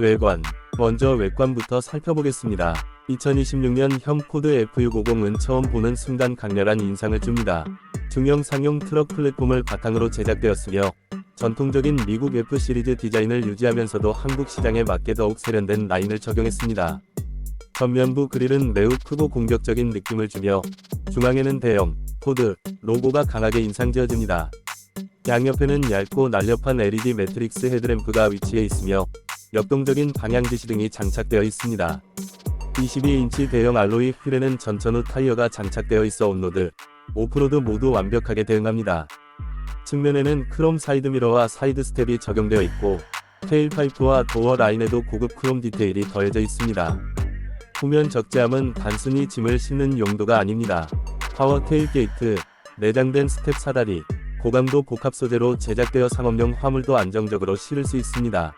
외관. 먼저 외관부터 살펴보겠습니다. 2026년 형 포드 F650은 처음 보는 순간 강렬한 인상을 줍니다. 중형 상용 트럭 플랫폼을 바탕으로 제작되었으며 전통적인 미국 F 시리즈 디자인을 유지하면서도 한국 시장에 맞게 더욱 세련된 라인을 적용했습니다. 전면부 그릴은 매우 크고 공격적인 느낌을 주며 중앙에는 대형 포드 로고가 강하게 인상지어집니다. 양옆에는 얇고 날렵한 LED 매트릭스 헤드램프가 위치해 있으며 역동적인 방향 지시 등이 장착되어 있습니다. 22인치 대형 알로이 휠에는 전천 후 타이어가 장착되어 있어 온로드, 오프로드 모두 완벽하게 대응합니다. 측면에는 크롬 사이드 미러와 사이드 스텝이 적용되어 있고 테일파이프와 도어 라인에도 고급 크롬 디테일이 더해져 있습니다. 후면 적재함은 단순히 짐을 싣는 용도가 아닙니다. 파워 테일 게이트, 내장된 스텝 사다리, 고강도 복합 소재로 제작되어 상업용 화물도 안정적으로 실을 수 있습니다.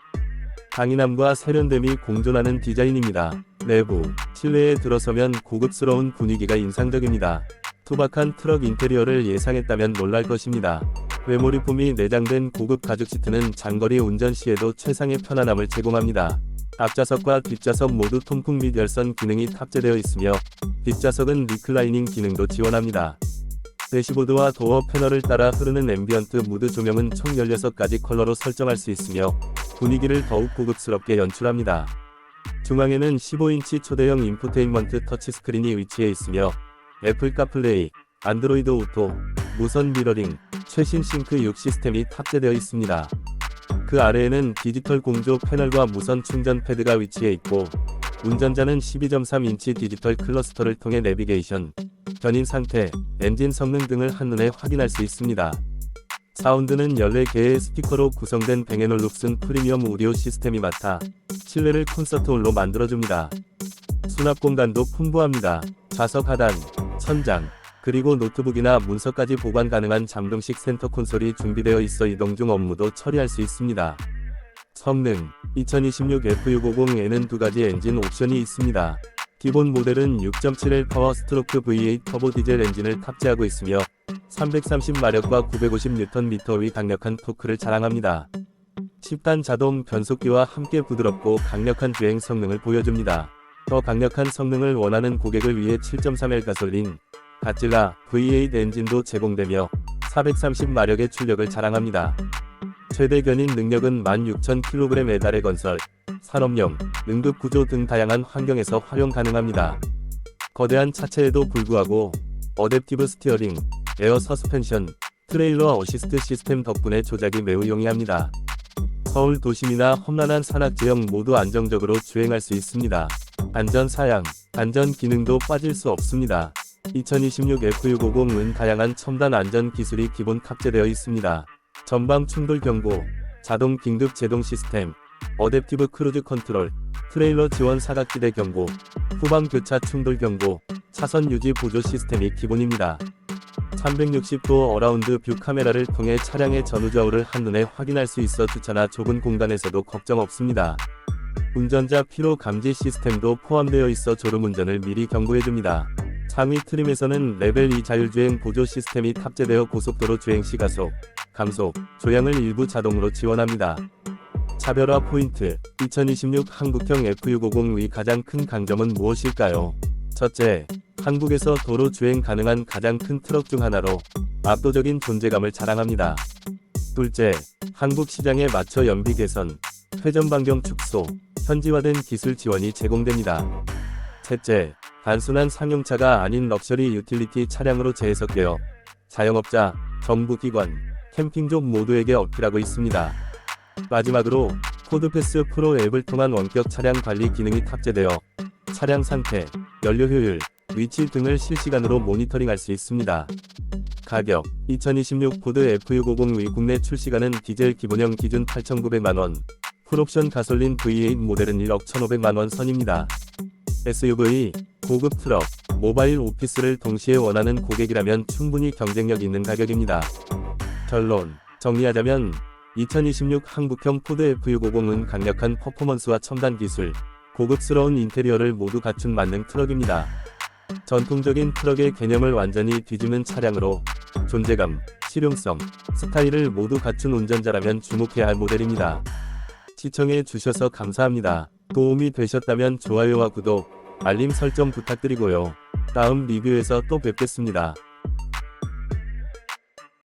강인함과 세련됨이 공존하는 디자인입니다. 내부, 실내에 들어서면 고급스러운 분위기가 인상적입니다. 투박한 트럭 인테리어를 예상했다면 놀랄 것입니다. 외모리폼이 내장된 고급 가죽 시트는 장거리 운전 시에도 최상의 편안함을 제공합니다. 앞좌석과 뒷좌석 모두 통풍 및 열선 기능이 탑재되어 있으며 뒷좌석은 리클라이닝 기능도 지원합니다. 대시보드와 도어 패널을 따라 흐르는 앰비언트 무드 조명은 총 16가지 컬러로 설정할 수 있으며 분위기를 더욱 고급스럽게 연출합니다. 중앙에는 15인치 초대형 인포테인먼트 터치스크린이 위치해 있으며 애플 카플레이, 안드로이드 오토, 무선 미러링, 최신 싱크 6 시스템이 탑재되어 있습니다. 그 아래에는 디지털 공조 패널과 무선 충전 패드가 위치해 있고 운전자는 12.3인치 디지털 클러스터를 통해 내비게이션, 견인 상태, 엔진 성능 등을 한눈에 확인할 수 있습니다. 사운드는 14개의 스피커로 구성된 뱅앤올룩슨 프리미엄 오디오 시스템이 맡아 실내를 콘서트홀로 만들어줍니다. 수납 공간도 풍부합니다. 좌석 하단, 천장, 그리고 노트북이나 문서까지 보관 가능한 잠금식 센터 콘솔이 준비되어 있어 이동 중 업무도 처리할 수 있습니다. 성능 2026 F650에는 두 가지 엔진 옵션이 있습니다. 기본 모델은 6.7L 파워 스트로크 V8 터보 디젤 엔진을 탑재하고 있으며 330마력과 950Nm의 강력한 토크를 자랑합니다. 10단 자동 변속기와 함께 부드럽고 강력한 주행 성능을 보여줍니다. 더 강력한 성능을 원하는 고객을 위해 7.3L 가솔린, 가찔라 V8 엔진도 제공되며 430마력의 출력을 자랑합니다. 최대 견인 능력은 16,000kg의 달의 건설, 산업용, 응급 구조 등 다양한 환경에서 활용 가능합니다. 거대한 차체에도 불구하고 어댑티브 스티어링, 에어 서스펜션, 트레일러 어시스트 시스템 덕분에 조작이 매우 용이합니다. 서울 도심이나 험난한 산악 지역 모두 안정적으로 주행할 수 있습니다. 안전 사양, 안전 기능도 빠질 수 없습니다. 2026 F650은 다양한 첨단 안전 기술이 기본 탑재되어 있습니다. 전방 충돌 경보, 자동 긴급 제동 시스템, 어댑티브 크루즈 컨트롤, 트레일러 지원 사각지대 경보, 후방 교차 충돌 경보, 차선 유지 보조 시스템이 기본입니다. 360도 어라운드 뷰 카메라를 통해 차량의 전후좌우를 한눈에 확인할 수 있어 주차나 좁은 공간에서도 걱정 없습니다. 운전자 피로 감지 시스템도 포함되어 있어 졸음운전을 미리 경고해줍니다. 상위 트림에서는 레벨 2 자율주행 보조 시스템이 탑재되어 고속도로 주행 시 가속, 감속, 조향을 일부 자동으로 지원합니다. 차별화 포인트 2026 한국형 F650의 가장 큰 강점은 무엇일까요? 첫째, 한국에서 도로 주행 가능한 가장 큰 트럭 중 하나로 압도적인 존재감을 자랑합니다. 둘째, 한국 시장에 맞춰 연비 개선, 회전 반경 축소, 현지화된 기술 지원이 제공됩니다. 셋째, 단순한 상용차가 아닌 럭셔리 유틸리티 차량으로 재해석되어 자영업자, 정부기관, 캠핑족 모두에게 어필하고 있습니다. 마지막으로 코드패스 프로 앱을 통한 원격 차량 관리 기능이 탑재되어 차량 상태, 연료 효율, 위치 등을 실시간으로 모니터링할 수 있습니다. 가격 2026 포드 F650의 국내 출시가는 디젤 기본형 기준 8,900만원, 풀옵션 가솔린 V8 모델은 1억 1,500만원 선입니다. SUV, 고급 트럭, 모바일 오피스를 동시에 원하는 고객이라면 충분히 경쟁력 있는 가격입니다. 결론 정리하자면 2026 한국형 포드 F650은 강력한 퍼포먼스와 첨단 기술, 고급스러운 인테리어를 모두 갖춘 만능 트럭입니다. 전통적인 트럭의 개념을 완전히 뒤집는 차량으로 존재감, 실용성, 스타일을 모두 갖춘 운전자라면 주목해야 할 모델입니다. 시청해 주셔서 감사합니다. 도움이 되셨다면 좋아요와 구독, 알림 설정 부탁드리고요. 다음 리뷰에서 또 뵙겠습니다.